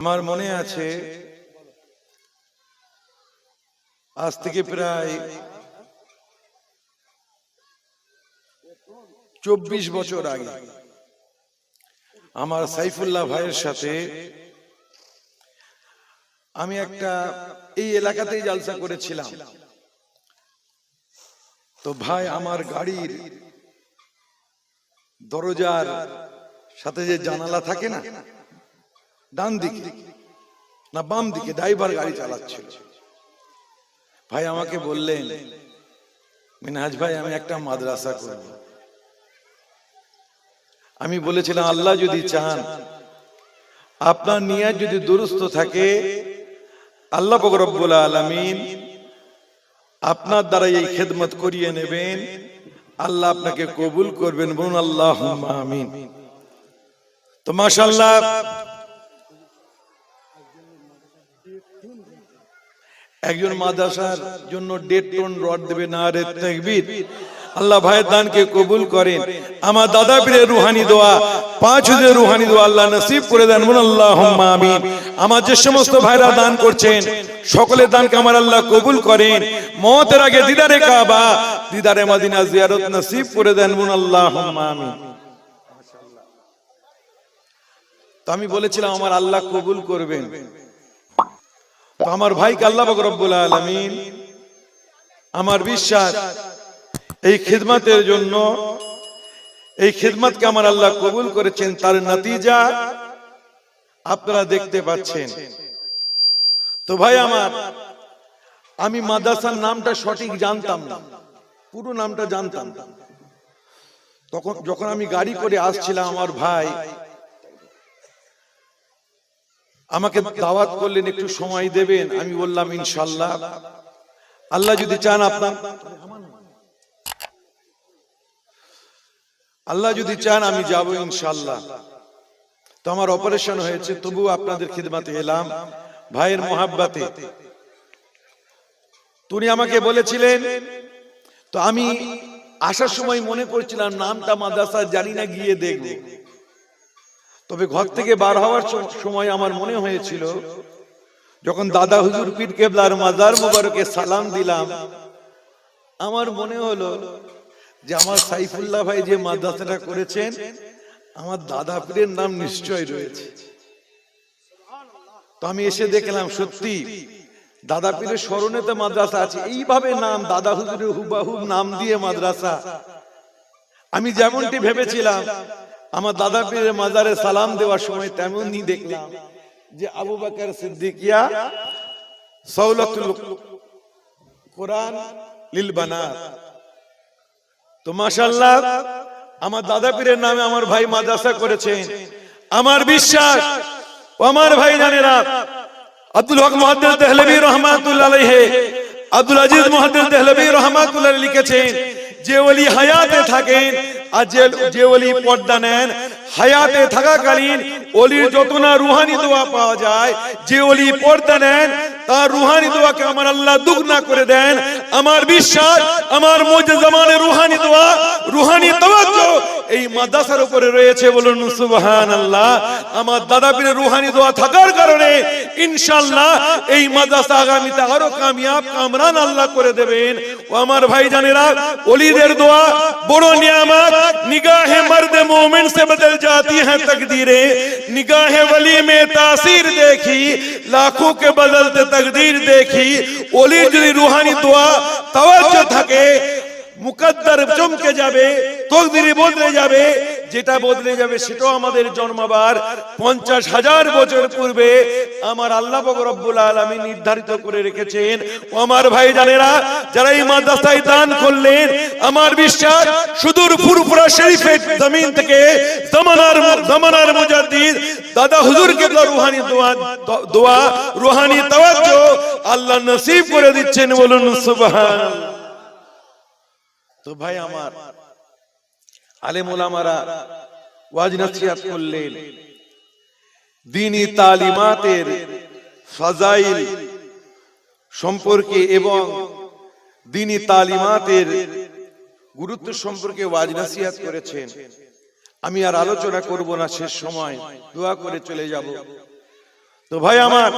আমার মনে আছে, আজ থেকে প্রায় চব্বিশ বছর আগে আমার সাইফুল্লাহ ভাইয়ের সাথে আমি একটা এই এলাকাতেই জালসা করেছিলাম। তো ভাই, আমার গাড়ির দরজার সাথে যে জানালা থাকে না ডান দিকে, না বাম দিকে ড্রাইভার গাড়ি চালাচ্ছিল। ভাই আমাকে বললেন, মিনহাজ ভাই, আমি একটা মাদ্রাসা করব। আমি বলেছিলাম, আল্লাহ যদি চান, আপনার নিয়াত যদি দুরুস্ত থাকে, আল্লাহ রব্বুল আলামিন আপনার দ্বারা এই খেদমত করিয়ে নেবেন। আল্লাহ আপনাকে কবুল করবেন, বলুন আল্লাহ আমিন। তো মাশাল্লাহ একজন মাদ্রাসার জন্য দেড় টন রড দেবে না রে তাকবীর। আল্লাহ ভাইয়ের দানকে কবুল করেন। আমার দাদা পীরের রুহানি দোয়া পাঁচ হাজার রুহানি দোয়া আল্লাহ নসিব করে দেন। বলুন আল্লাহ আমিন। আমার যে সমস্ত ভাইরা দান করছেন সকলের দানকে আমার আল্লাহ কবুল করেন। মতের আগে দিদারে কাবা দিদারে মদিনা জিয়ারত নসিব করে দেন। বলুন আল্লাহ আমিন। তো আমি বলেছিলাম আমার আল্লাহ কবুল করবেন। আমার ভাইকে আল্লাহ রব্বুল আলামিন আমার বিশ্বাস, এই খিদমতের জন্য, এই খিদমতকে আমার আল্লাহ কবুল করেছেন, তার নতিজা আপনারা দেখতে পাচ্ছেন। তো ভাই আমার, আমি মাদ্রাসার নামটা সঠিক জানতাম না, পুরো নামটা জানতাম তখন যখন আমি গাড়ি করে আসছিলাম, আমার ভাই আমাকে দাওয়াত করলেন একটু সময় দেবেন, আমি বললাম ইনশাল্লাহ আল্লাহ যদি চান আপনার আল্লাহ যদি চান আমি যাব ইনশাল্লাহ তো আমার অপারেশন হয়েছে তবু আপনাদের খিদমাতে এলাম। ভাইয়ের মোহাব্বাতে। তুমি আমাকে বলেছিলেন, তো আমি আসার সময় মনে করছিলাম, নামটা মাদ্রাসা জানি না গিয়ে দেখব। তবে ঘর থেকে বার হওয়ার সময় আমার মনে হয়েছিল, যখন দাদা হুজুর পীর কেবলার মাজার মোবারকে সালাম দিলাম, আমার মনে হলো যে আমার সাইফুল্লাহ ভাই যে মাদ্রাসাটা করেছেন, আমার দাদা পীরের নাম নিশ্চয় রয়েছে। তো আমি এসে দেখলাম, সত্যি, দাদা পীরের স্মরণে তো মাদ্রাসা আছে। এইভাবে নাম, দাদা হুজুরের হুবাহু নাম দিয়ে মাদ্রাসা। আমি যেমনটি ভেবেছিলাম আমার দাদা পীরের মাজারে সালাম দেওয়ার সময় তেমনই দেখলাম যে আবু বাকর সিদ্দিকিয়া সৌলতুল কোরআন বানাত। তো আমার দাদা পীরের নামে আমার ভাই মাদ্রাসা করেছেন আমার বিশ্বাস আমার ভাই জানেরা, আব্দুল হক মুহাদ্দিস দেহলভী রহমাতুল্লাহ আলাইহি, আব্দুল আজিজ মুহাদ্দিস দেহলভী রহমাতুল্লাহ লিখেছেন, যে ওলি হায়াতে থাকেন আর যে যে পর্দা নেন, হায়াতে থাকাকালীন অলির যত না রুহানি দোয়া পাওয়া যায়, যে অলি পর্দা নেন তার রুহানি দোয়াকে আমার আল্লাহ দুগনা করে দেন আমার বিশ্বাস আমার মধ্যে জামানে রুহানি দোয়া রুহানি তাওয়াজ্জু এই মাদ্রাসার উপরে রয়েছে বলুন সুবহানাল্লাহ আমার দাদা পীরের রুহানি দোয়া থাকার কারণে ইনশাআল্লাহ এই মাদ্রাসা আগামীতে আরো কামিয়াব কামরান আল্লাহ করে দেবেন ও আমার ভাইজানেরা ওলিদের দোয়া বড় নিয়ামত निगाह मर्द मोमिन से बदल जाती है तकदीरें निगाह वली में तासीर देखी लाखों के बदलते তকদির দেখি অলির যদি রুহানি দোয়া তাওয়াজ্জো থাকে মুকদ্দর চমকে যাবে তকদিরে বদলে যাবে যেটা বদলে যাবে সেটাও আমাদের জন্মাবার পঞ্চাশ হাজার বছর পূর্বে আমার আল্লাহ রব্বুল আলামিন নির্ধারিত করে রেখেছেন। আমার ভাই জানেরা, যারা এই মাদ্রাসায় দান করলেন, আমার বিশ্বাস সুদূর ফুরফুরা শরীফের জমিন থেকে জামানার জামানার মুজাদ্দিদ দাদা হুজুর কে রুহানি দোয়া দোয়া, রুহানি তাওয়াজ্জু আল্লাহ নসিব করে দিচ্ছেন বলুন সুবহানাল্লাহ। তো ভাই আমার আলেম ওলামারা ওয়াজ নসিহত করলেন। দিনী তালিমাতের ফাজাইল সম্পর্কে এবং দিনী তালিমাতের গুরুত্ব সম্পর্কে ওয়াজ নসিহত করেছেন। আমি আর আলোচনা করব না শেষ সময় দোয়া করে চলে যাব। তো ভাই আমার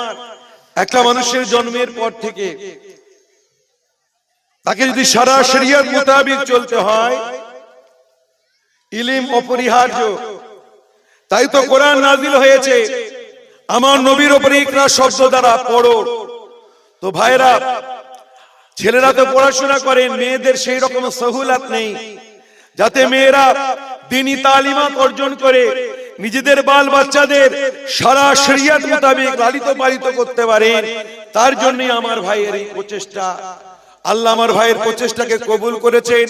একটা মানুষের জন্মের পর থেকে তাকে যদি সারা শরিয়ত মোতাবিক চলতে হয় ইলিম অপরিহার্য। তাই তো কোরআন নাজিল হয়েছে। আমার নবীর উপরে ইকরা শব্দ দ্বারা পড়ো। তো ভাইরা, ছেলেরা তো পড়াশোনা করেন মেয়েদের সেই রকম সহুলাত নেই। যাতে মেয়েরা দিনী তালিমাত অর্জন করে, নিজেদের বাল বাচ্চাদের সারা শরিয়াত মোতাবেক লালিত পালিত করতে পারেন তার জন্যই আমার ভাইয়ের এই প্রচেষ্টা। আল্লাহ আমার ভাইয়ের প্রচেষ্টাকে কবুল করেছেন।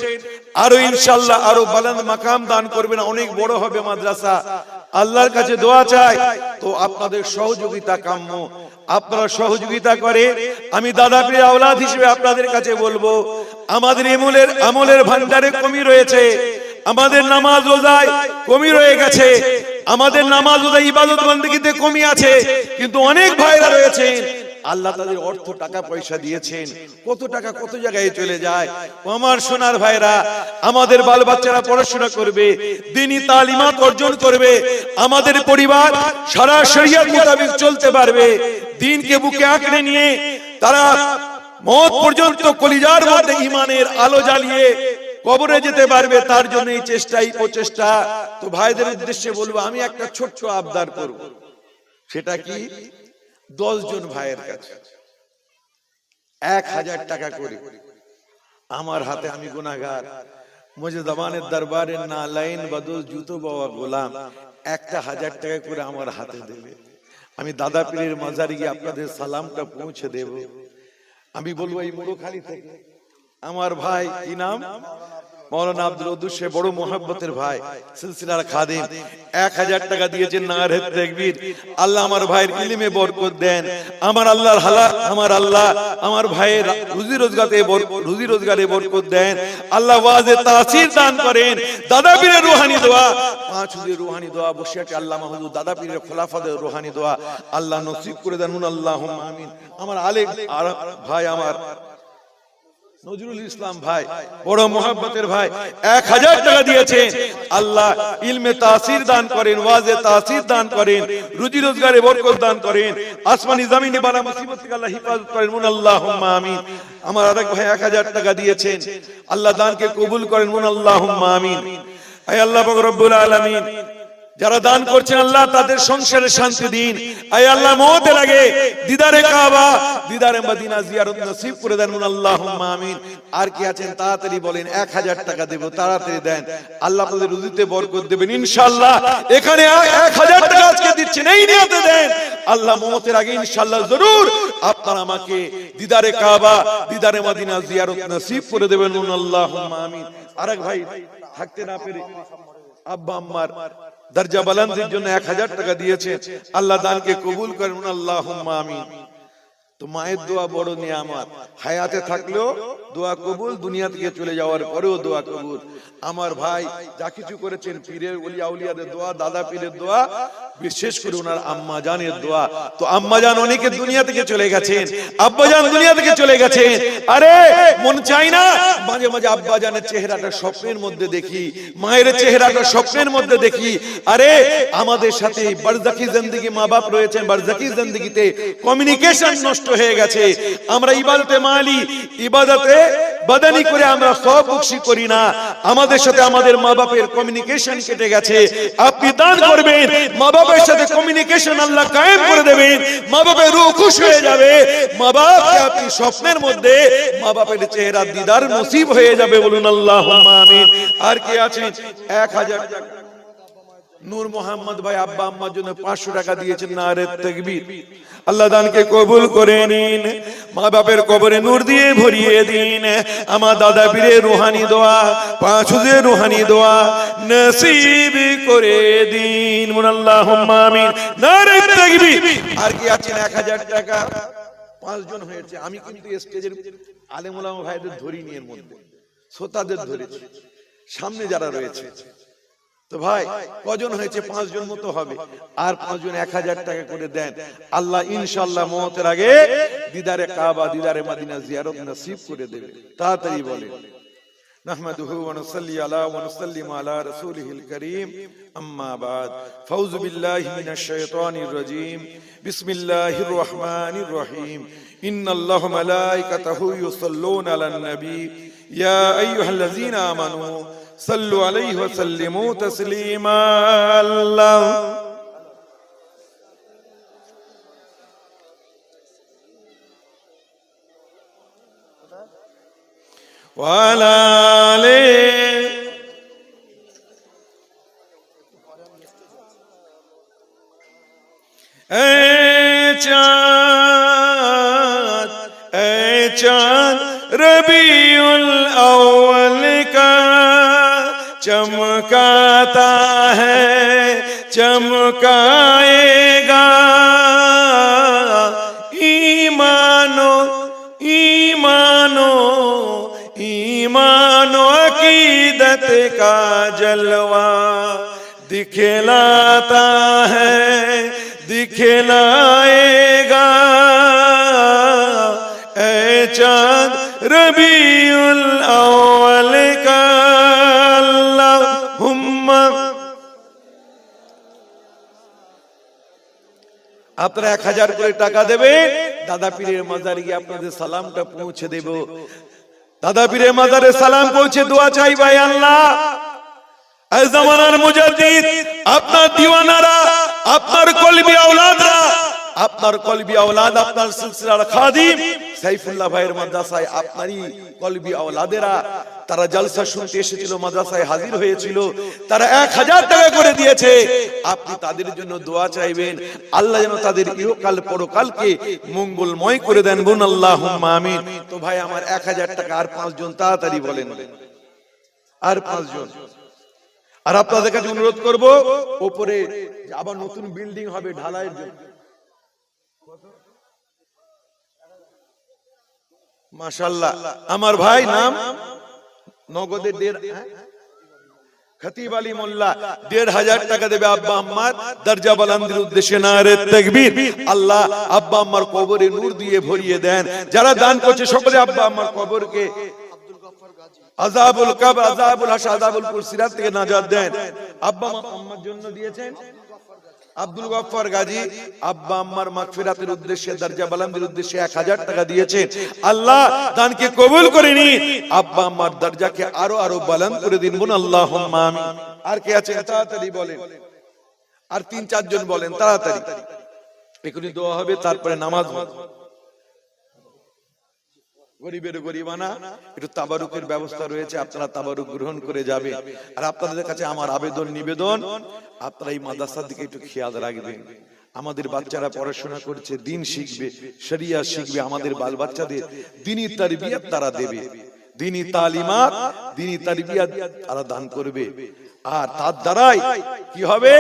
আরও ইনশাল্লাহ আরও বালান মাকাম দান করবেন অনেক বড় হবে মাদ্রাসা। আল্লাহর কাছে দোয়া চাই। তো আপনাদের সহযোগিতা কাম্য। আপনারা সহযোগিতা করে আমি দাদা পীরের আওলাদ হিসেবে আপনাদের কাছে বলব আমাদের আমলের আমলের ভান্ডারে কমি রয়েছে। আমাদের নামাজ রোজায় কমি রয়ে গেছে। আমাদের নামাজ রোজা ইবাদত বন্দীতে কমি আছে। কিন্তু অনেক ভাইরা রয়েছেন আল্লাহ তাদের অর্থ টাকা পয়সা দিয়েছেন। কত টাকা কত জায়গায় চলে যায়। আমার সোনার ভাইরা আমাদের বাল বাচ্চারা পড়াশোনা করবে দিনই তালিমাত অর্জন করবে আমাদের পরিবার সারা শরিয়াত মোতাবেক চলতে পারবে। দিনকে বুকে আঁকড়ে নিয়ে তারা মত পর্যন্ত কলিজার মধ্যে ইমানের আলো জ্বালিয়ে কবরে যেতে পারবে। তার জন্য এই চেষ্টা এই প্রচেষ্টা তো ভাইদের উদ্দেশ্যে বলব আমি একটা ছোট্ট আবদার করব। সেটা কি? জন ভাইয়ের কাছে। এক হাজার টাকা করে। আমার হাতে আমি গুনাগার মুঝে জমানের দরবারে না লাইন বদল জুতো বাবা গোলাম। একটা হাজার টাকা করে আমার হাতে দেবে। আমি দাদা পীরের মাজারে গিয়ে আপনাদের সালামটা পৌঁছে দেব। আমি বলব, এই মোড়খালি থেকে। আমার ভাই, কি নাম? মৌলানা আব্দুল উদ্দুস সে বড় মোহাব্বতের ভাই, সিলসিলার খাদিম। এক হাজার টাকা দিয়েছেন নারে দেখবির আল্লাহ আমার ভাইয়ের ইলিমে বরকত দেন। আমার আল্লাহর হালা আমার আল্লাহ, আমার ভাইয়ের রুজি রোজগারে রুজি রোজগারে বরকত দেন। আল্লাহ ওয়াজে তাসির দান করেন। দাদা পীরের রুহানি দোয়া। পাঁচ হুজুর রুহানি দোয়া বসে আছে আল্লাহ মাহমুদ দাদা পীরের খোলাফাদের রুহানি দোয়া। আল্লাহ নসিব করে দেন আল্লাহ আমিন। আমার আর ভাই আমার নজরুল ইসলাম ভাই, বড় মোহাব্বতের ভাই, এক হাজার টাকা দিয়েছেন। আল্লাহ ইলমে তাসির দান করেন, ওয়াজে তাসির দান করেন, রুজি রোজগারে বরকত দান করেন, আসমানি জমিনে বানা মুসিবত থেকে আল্লাহ হিফাজত করেন মুন আল্লাহুম্মা আমিন। আমার আরেক ভাই এক হাজার টাকা দিয়েছেন। আল্লাহ দানকে কবুল করেন মুন আল্লাহুম্মা আমিন। আয় আল্লাহ রব্বুল আলামিন। যারা দান করছেন আল্লাহ, তাদের সংসারে শান্তি দিন। আয় আল্লাহ মহতে লাগে দিদারে কাবা, দিদারে মদিনা জিয়ারত নসিব করে দেন আল্লাহুম্মা আমিন। আর কি আছেন, তাড়াতাড়ি বলেন, এক হাজার টাকা দেব, তাড়াতাড়ি দেন। আল্লাহ আপনাদের রুজিতে বরকত দেবেন, ইনশাআল্লাহ। এখানে এক হাজার টাকা আজকে দিচ্ছেন, এই নিয়তে দেন। আল্লাহ মমতের আগে ইনশাআল্লাহ জরুর। আপনারা আমাকে দিদারে কাবা, দিদারে মদিনা জিয়ারত নসিব করে দেবেন আল্লাহুম্মা আমিন। আরেক ভাই, থাকতে না পেরে আব্বা, আম্মার দরজা বালান্দির জন্য এক হাজার টাকা দিয়েছে আল্লাহ দানকে কবুল করেন আল্লাহ আমিন তো মায়ের দোয়া বড় নিয়ামত। হায়াতে থাকলেও দোয়া কবুল দুনিয়া থেকে চলে যাওয়ার পরেও দোয়া কবুল। আমার ভাই যা কিছু করেছেন, পীরের উলিয়া উলিয়াদের দোয়া, দাদা পীরের দোয়া, বিশেষ করে ওনার আম্মা জানের দোয়া। তো আম্মা জান অনেকে দুনিয়া থেকে চলে গেছেন, আব্বা জান দুনিয়া থেকে চলে গেছেন। আরে, মন চাই না? মাঝে মাঝে আব্বা জানের চেহারাটা স্বপ্নের মধ্যে দেখি, মায়ের চেহারাটা স্বপ্নের মধ্যে দেখি। আরে, আমাদের সাথে বারজাকি জিন্দেগি মা বাপ রয়েছেন বারজাকি জিন্দেগিতে কমিউনিকেশন নষ্ট হয়ে গেছে। আমরা ইবাদতে মালি। ইবাদতে বাদানি করে আমরা সব বকশি করি না। আমাদের সাথে আমাদের মা বাপের কমিউনিকেশন কেটে গেছে। আপনি দান করবেন মা বাবার সাথে কমিউনিকেশন আল্লাহ কায়েম করে দেবেন। মা বাপের রূহ খুশ হয়ে যাবে। মা বাপকে আপনি স্বপ্নের মধ্যে মা বাপের চেহারা দিদার নসিব হয়ে যাবে বলুন আল্লাহ আমিন। আর কি আছে? এক হাজার নূর মোহাম্মদ ভাই আব্বা আম্মার জন্য পাঁচশো টাকা দিয়েছেন না রে তকবীর। আল্লাহ দানকে কবুল করে নিন মা বাপের কবরে নূর দিয়ে ভরিয়ে দিন। আমার দাদা পীরের রুহানি দোয়া, পাঁচ হুজুর রুহানি দোয়া নসিব করে দিন। মুন আল্লাহ আমিন। না রে তকবীর। আর কি আছেন এক হাজার টাকা? পাঁচজন হয়েছে। আমি কিন্তু স্টেজের আলেমুলামা ভাইদের ধরিনি এর মধ্যে। শ্রোতাদের ধরেছি। সামনে যারা রয়েছে। তো ভাই কজন হয়েছে পাঁচজন মতো হবে আর পাঁচজন এক হাজার টাকা করে দেন আল্লাহ ইনশাল্লাহ মহতের আগে দিদারে কাবা দিদারে মাদিনা জিয়ারত নসিব করে দেবে তাড়াতাড়ি বলে نحمده ونصلي على ونسلم على رسوله الكريم أما بعد فوز بالله من الشيطان الرجيم بسم الله الرحمن الرحيم إن الله ملائكته يصلون على النبي يا أيها الذين آمنوا صلوا عليه وسلموا تسليما. الله. وعلى آله. اے چاند اے چاند ربیع चमकाता है, चमकाएगा। ईमानो ईमानो ईमानो अकीदत का जलवा दिखलाता है, दिखलाएगा। ऐ चाँद रबी उल আপনারা এক হাজার করে টাকা দেবেন, দাদা পীরের মাজারে গিয়ে আপনাদের সালামটা পৌঁছে দেব। দাদা পীরের মাজারে সালাম পৌঁছে দোয়া চাই ভাই আল্লাহ। জামানার মুজাদ্দিদ, আপনার দিওয়ানারা, আপনার কলবি আওলাদরা, আপনার কলবি আওলাদ, আপনার সিলসিলার খাদিম সাইফুল্লাহ ভাইয়ের মাদ্রাসায় আপনারই কলবি আওলাদেরা, তারা জলসা শুনতে এসেছিল, মাদ্রাসায় হাজির হয়েছিল, তারা এক হাজার টাকা করে দিয়েছে। আপনি তাদের জন্য দোয়া চাইবেন, আল্লাহ যেন তাদের ইহকাল পরকালকে মঙ্গলময় করে দেন। বোন আল্লাহ আমিন। তো ভাই, আমার এক হাজার টাকা, আর পাঁচজন তাড়াতাড়ি বলেন। আর পাঁচজন। আর আপনাদের কাছে অনুরোধ করব, ওপরে আবার নতুন বিল্ডিং হবে ঢালাইয়ের জন্য। মাশাল্লাহ আমার ভাই নাম নগদে দেড় হ্যাঁ? খতিব আলী মোল্লা। দেড় হাজার টাকা দেবে আব্বা আম্মার। দরজা বালান্দির উদ্দেশ্যে নারে তাকবীর। আল্লাহ আব্বা আম্মার কবরে নূর দিয়ে ভরিয়ে দেন। যারা দান করছে সকলে আব্বা আম্মার কবরকে আজাবুল কাব আজাবুল হাস আজাবুল কুরসিরাত থেকে নাজাত দেন। আব্বা আম্মার জন্য দিয়েছেন আব্দুল গফফার গাজী আব্বা আম্মার মাগফিরাতের উদ্দেশ্যে, দরজা বালামদের উদ্দেশ্যে এক হাজার টাকা দিয়েছে। আল্লাহ দানকে কবুল করে নিন আব্বা আম্মার দরজাকে আরও আরও বালান করে দিন বোন আল্লাহুম্মা আমিন। আর কে আছেন তাড়াতাড়ি বলেন। আর তিন চারজন বলেন, তাড়াতাড়ি। এখনই দোয়া হবে, তারপরে নামাজ হবে। গরিবের গরিবানা, একটু তাবারুকের ব্যবস্থা রয়েছে, আপনারা তাবারুক গ্রহণ করে যাবে। আর আপনাদের কাছে আমার আবেদন, নিবেদন, আপনারা এই দিকে একটু খেয়াল রাখবেন। আমাদের বাচ্চারা পড়াশোনা করছে, দিন শিখবে, শরিয়া শিখবে, আমাদের বাল বাচ্চাদের দিনই তারবিয়াত তারা দেবে। দিনই তালিমাত দিনই তারবিয়াত তারা দান করবে। আর তার দ্বারাই কি হবে?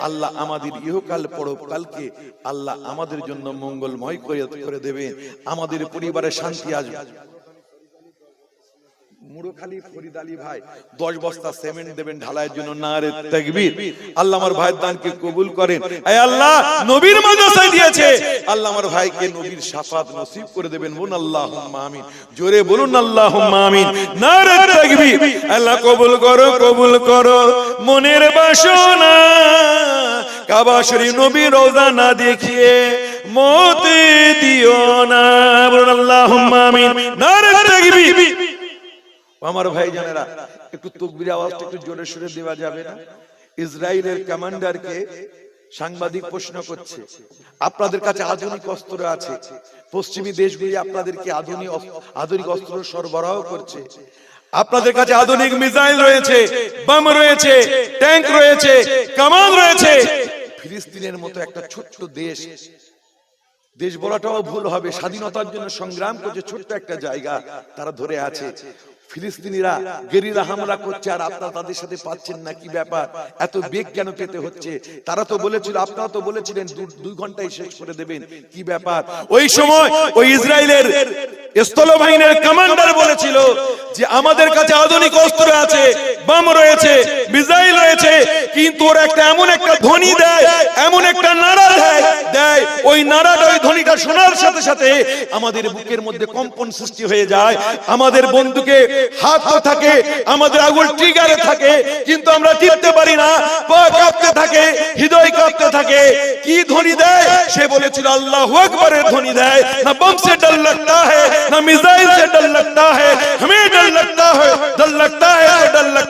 আল্লাহ আমাদের ইহকাল পরকালকে আল্লাহ আমাদের জন্য মঙ্গলময় করে করে দেবে আমাদের পরিবারে শান্তি আসবে। মুড়োখালি ফরিদ আলী ভাই দশ বস্তা সিমেন্ট দেবেন ঢালাইয়ের জন্য না রে তাকবীর। আল্লাহ আমার ভাইয়ের দানকে কবুল করেন। এই আল্লাহ নবীর মাদ্রাসায় দিয়েছে। আল্লাহ আমার ভাইকে নবীর শাফাত নসিব করে দেবেন। বলুন আল্লাহুম্মা আমিন। জোরে বলুন আল্লাহুম্মা আমিন। না রে তাকবীর। আল্লাহ কবুল করো কবুল করো। মনের বাসনা কাবা শরীফ নবী রোজা না দেখিয়ে মতে দিও না। বলুন আল্লাহুম্মা আমিন। না রে তাকবীর। আমার ভাই জানেরা একটু তকবির আওয়াজটা একটু জোরে সুরে দেওয়া যাবে না? ইসরায়েলের কমান্ডারকে সাংবাদিক প্রশ্ন করছে আপনাদের কাছে আধুনিক অস্ত্র আছে পশ্চিমী দেশগুলি আপনাদেরকে আধুনিক আধুনিক অস্ত্র সরবরাহ করছে। আপনাদের কাছে আধুনিক মিসাইল রয়েছে বাম রয়েছে ট্যাঙ্ক রয়েছে কামান রয়েছে। ফিলিস্তিনের মতো একটা ছোট্ট দেশ দেশ বলাটাও ভুল হবে স্বাধীনতার জন্য সংগ্রাম করছে ছোট্ট একটা জায়গা তারা ধরে আছে। ফিলিস্তিনিরা গেরিলা হামলা করছে আর আপনারা তাদের সাথে পাচ্ছেন না, কি ব্যাপার? এত বেগ কেন পেতে হচ্ছে? তারা তো বলেছিল, আপনারা তো বলেছিলেন দুই ঘন্টায় শেষ করে দেবেন, কি ব্যাপার? ওই সময় ওই ইসরায়েলের স্থলবাহিনীর কমান্ডার বলেছিল যে, আমাদের কাছে আধুনিক অস্ত্র আছে বাম রয়েছে, বিজয় রয়েছে, কিন্তু ওরা একটা এমন একটা ধ্বনি দেয়, এমন একটা নাড়া দেয় দেয়, ওই নাড়াটা, ওই ধ্বনিটা শোনার সাথে সাথে আমাদের বুকের মধ্যে কম্পন সৃষ্টি হয়ে যায়, আমাদের বন্ধুকে হাত থাকে, আমাদের আগুল ট্রিগারে থাকে, কিন্তু আমরা টিপতে পারি না, পা কাঁপতে থাকে, হৃদয় কাঁপতে থাকে, কি ধ্বনি দেয়? সে বলেছিল, আল্লাহ আকবরের ধ্বনি দেয়, না বম সে ডর লাগতা হ্যাঁ না মিজাইল সে ডর লাগতা হ্যাঁ হমে ডর লাগতা হ্যাঁ ডর লাগতা হ্যাঁ ডর লাগতা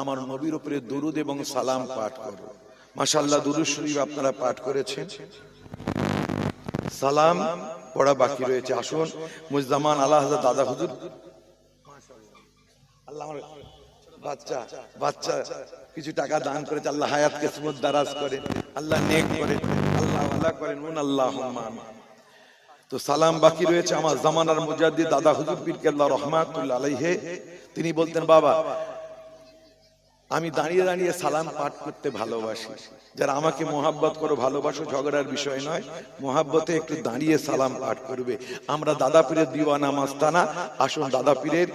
আমার নবীর উপরে দরুদ এবং সালাম পাঠ করো। মাশাআল্লাহ, দুরূদ শরীফ আপনারা পাঠ করেছেন। সালাম পড়া বাকি রয়েছে। আসুন, মুজদামান আল্লাহ দাদা হুজুর। বাচ্চা বাচ্চা কিছু টাকা দান করেছে। আল্লাহ হায়াত দারাজ করেন। আল্লাহ নেক করেন। আল্লাহ করেন। আল্লাহ তো সালাম বাকি রয়েছে আমার জামানার মুজাদ্দিদ দাদা হুজুর পীর কেল্লা রহমাতুল্লাহ আলাইহে। তিনি বলতেন, বাবা, আমি দাঁড়িয়ে দাঁড়িয়ে সালাম পাঠ করতে ভালোবাসি। যারা আমাকে মোহাব্বত করো, ভালোবাসো, ঝগড়ার বিষয় নয়। মোহাব্বতে একটু দাঁড়িয়ে সালাম পাঠ করবে। আমরা দাদা পীরের দিওয়ানা মাস্তানা। আসুন, দাদা পীরের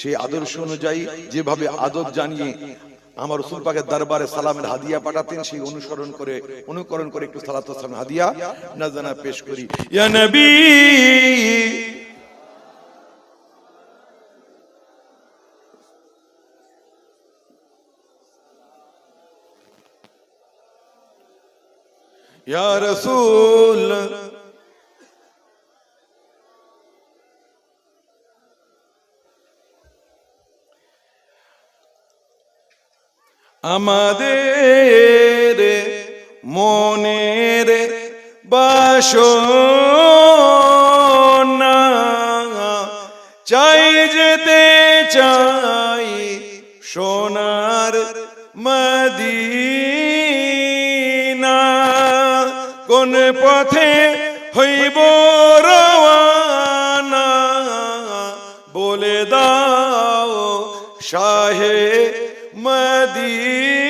সেই আদর্শ অনুযায়ী যেভাবে আদব জানিয়ে আমার রসুল পাকের দরবারে সালামের হাদিয়া পাঠাতেন, সেই অনুসরণ করে, অনুকরণ করে একটু সালাত সালাম হাদিয়া নাজানা পেশ করি। ইয়া নবী! ইয়া রসুল! আমাদের মনের বাসনা চাই যেতে চাই সোনার মদিনা। কোন পথে হইব রওয়ানা, বলে দাও শাহে মদিনা